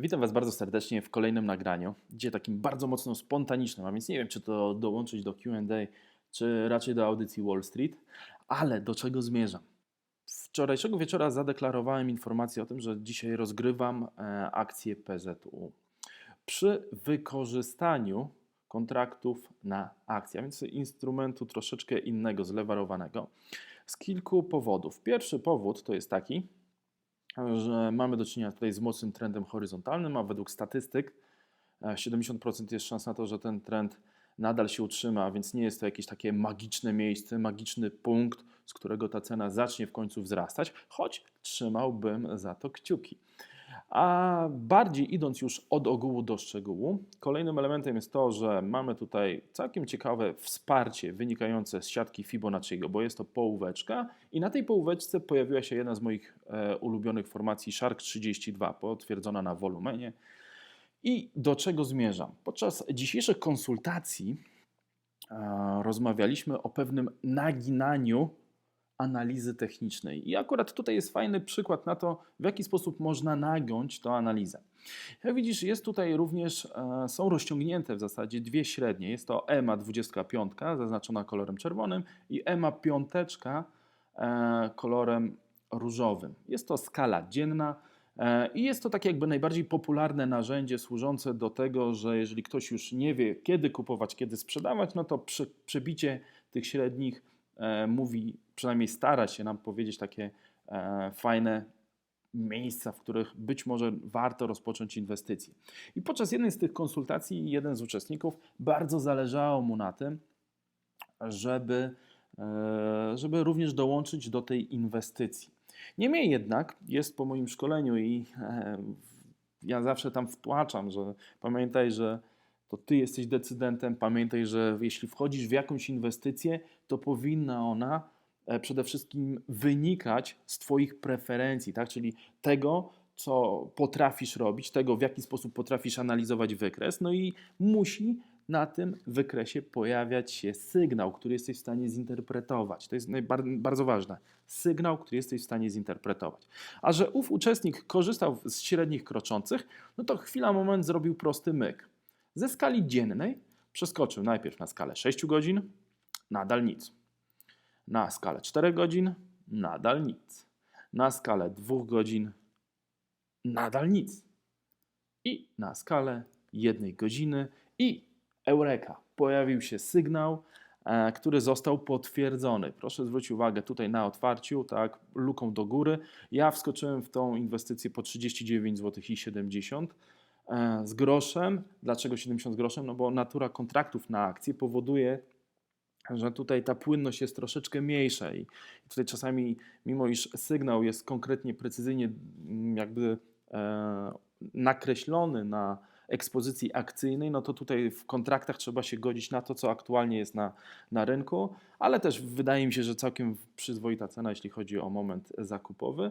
Witam Was bardzo serdecznie w kolejnym nagraniu, gdzie takim bardzo mocno spontanicznym, a więc nie wiem, czy to dołączyć do QA, czy raczej do audycji Wall Street, ale do czego zmierzam? Wczorajszego wieczora zadeklarowałem informację o tym, że dzisiaj rozgrywam e, akcję PZU przy wykorzystaniu kontraktów na akcję, a więc instrumentu troszeczkę innego, zlewarowanego, z kilku powodów. Pierwszy powód to jest taki, że mamy do czynienia tutaj z mocnym trendem horyzontalnym, a według statystyk 70% jest szans na to, że ten trend nadal się utrzyma, więc nie jest to jakieś takie magiczne miejsce, magiczny punkt, z którego ta cena zacznie w końcu wzrastać, choć trzymałbym za to kciuki. A bardziej idąc już od ogółu do szczegółu, kolejnym elementem jest to, że mamy tutaj całkiem ciekawe wsparcie wynikające z siatki Fibonacciego, bo jest to połóweczka i na tej połóweczce pojawiła się jedna z moich e, ulubionych formacji Shark 32, potwierdzona na wolumenie. I do czego zmierzam? Podczas dzisiejszych konsultacji e, rozmawialiśmy o pewnym naginaniu analizy technicznej. I akurat tutaj jest fajny przykład na to, w jaki sposób można nagiąć tę analizę. Jak widzisz, jest tutaj również, e, są rozciągnięte w zasadzie dwie średnie. Jest to EMA 25 zaznaczona kolorem czerwonym i EMA 5 e, kolorem różowym. Jest to skala dzienna. E, I jest to takie jakby najbardziej popularne narzędzie służące do tego, że jeżeli ktoś już nie wie, kiedy kupować, kiedy sprzedawać, no to przebicie tych średnich mówi, przynajmniej stara się nam powiedzieć takie e, fajne miejsca, w których być może warto rozpocząć inwestycje. I podczas jednej z tych konsultacji jeden z uczestników bardzo zależało mu na tym, żeby, e, żeby również dołączyć do tej inwestycji. Niemniej jednak jest po moim szkoleniu i ja zawsze tam wtłaczam, że pamiętaj, że to ty jesteś decydentem. Pamiętaj, że jeśli wchodzisz w jakąś inwestycję, to powinna ona e, przede wszystkim wynikać z Twoich preferencji, tak? czyli tego, co potrafisz robić, tego, w jaki sposób potrafisz analizować wykres, no i musi na tym wykresie pojawiać się sygnał, który jesteś w stanie zinterpretować. To jest bardzo ważne. Sygnał, który jesteś w stanie zinterpretować. A że ów uczestnik korzystał z średnich kroczących, no to chwila, moment zrobił prosty myk. Ze skali dziennej przeskoczył najpierw na skalę 6 godzin, nadal nic. Na skalę 4 godzin, nadal nic. Na skalę 2 godzin, nadal nic. I na skalę 1 godziny i eureka. Pojawił się sygnał, e, który został potwierdzony. Proszę zwrócić uwagę tutaj na otwarciu, tak, luką do góry. Ja wskoczyłem w tą inwestycję po 39 zł i 70 z groszem. Dlaczego 70 z groszem? No bo natura kontraktów na akcje powoduje, że tutaj ta płynność jest troszeczkę mniejsza i tutaj czasami, mimo iż sygnał jest konkretnie, precyzyjnie mm, jakby e, nakreślony na ekspozycji akcyjnej, no to tutaj w kontraktach trzeba się godzić na to, co aktualnie jest na, na rynku, ale też wydaje mi się, że całkiem przyzwoita cena, jeśli chodzi o moment zakupowy.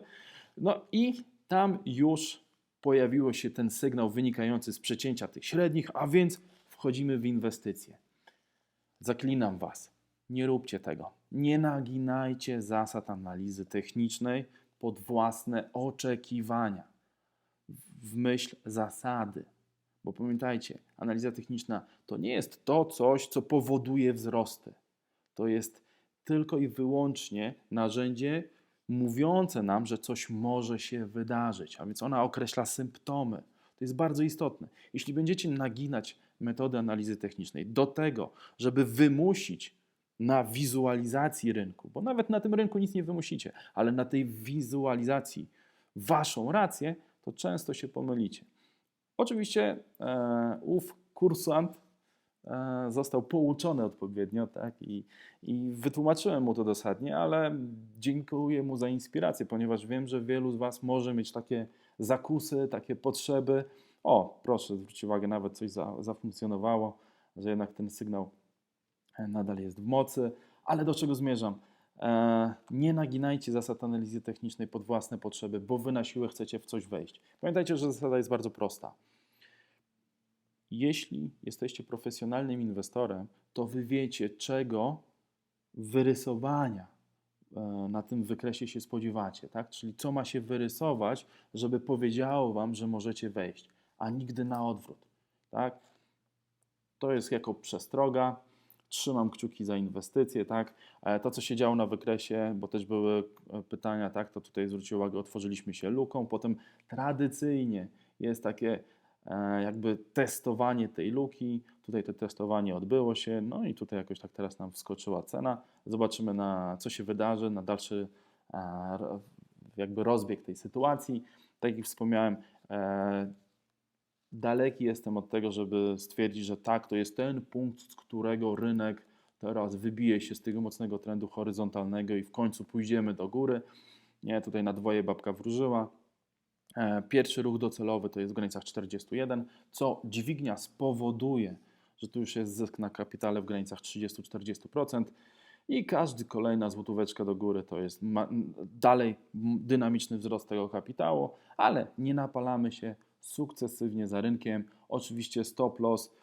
No i tam już pojawiło się ten sygnał wynikający z przecięcia tych średnich, a więc wchodzimy w inwestycje. Zaklinam Was, nie róbcie tego. Nie naginajcie zasad analizy technicznej pod własne oczekiwania, w myśl zasady. Bo pamiętajcie, analiza techniczna to nie jest to coś, co powoduje wzrosty. To jest tylko i wyłącznie narzędzie mówiące nam, że coś może się wydarzyć, a więc ona określa symptomy. To jest bardzo istotne. Jeśli będziecie naginać metody analizy technicznej do tego, żeby wymusić na wizualizacji rynku, bo nawet na tym rynku nic nie wymusicie, ale na tej wizualizacji waszą rację, to często się pomylicie. Oczywiście e, ów kursant został pouczony odpowiednio, tak, i, i wytłumaczyłem mu to dosadnie, ale dziękuję mu za inspirację, ponieważ wiem, że wielu z Was może mieć takie zakusy, takie potrzeby. O, proszę, zwróćcie uwagę, nawet coś za, zafunkcjonowało, że jednak ten sygnał e, nadal jest w mocy, ale do czego zmierzam? E, nie naginajcie zasad analizy technicznej pod własne potrzeby, bo Wy na siłę chcecie w coś wejść. Pamiętajcie, że zasada jest bardzo prosta. Jeśli jesteście profesjonalnym inwestorem, to wy wiecie, czego wyrysowania e, na tym wykresie się spodziewacie, tak? Czyli co ma się wyrysować, żeby powiedziało wam, że możecie wejść. a nigdy na odwrót. Tak? To jest jako przestroga. Trzymam kciuki za inwestycje, tak? E, To, co się działo na wykresie, bo też były e, pytania, tak? To tutaj zwrócił uwagę, otworzyliśmy się luką, potem tradycyjnie jest takie jakby testowanie tej luki. Tutaj to testowanie odbyło się, no i tutaj jakoś tak teraz nam wskoczyła cena. Zobaczymy, na co się wydarzy, na dalszy e, jakby rozbieg tej sytuacji. Tak jak wspomniałem, e, daleki jestem od tego, żeby stwierdzić, że tak, to jest ten punkt, z którego rynek teraz wybije się z tego mocnego trendu horyzontalnego i w końcu pójdziemy do góry. Nie, tutaj na dwoje babka wróżyła. E, Pierwszy ruch docelowy to jest w granicach 41, co dźwignia spowoduje, że tu już jest zysk na kapitale w granicach 30-40% i każdy kolejna złotóweczka do góry to jest dalej dynamiczny wzrost tego kapitału, ale nie napalamy się sukcesywnie za rynkiem. Oczywiście stop loss,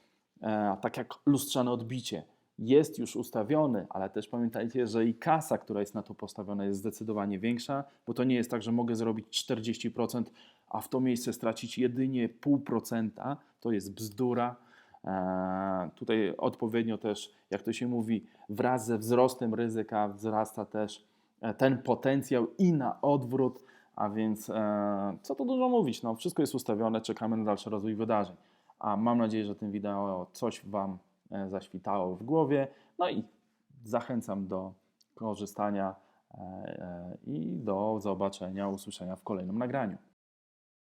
e, tak jak lustrzane odbicie, jest już ustawiony, ale też pamiętajcie, że i kasa, która jest na to postawiona, jest zdecydowanie większa, bo to nie jest tak, że mogę zrobić 40%, a w to miejsce stracić jedynie 0,5%. To jest bzdura. Eee, Tutaj odpowiednio też, jak to się mówi, wraz ze wzrostem ryzyka wzrasta też e, ten potencjał i na odwrót, a więc e, co tu dużo mówić, no wszystko jest ustawione, czekamy na dalszy rozwój wydarzeń. A mam nadzieję, że tym wideo coś Wam e, zaświtało w głowie, no i zachęcam do korzystania e, e, i do zobaczenia, usłyszenia w kolejnym nagraniu.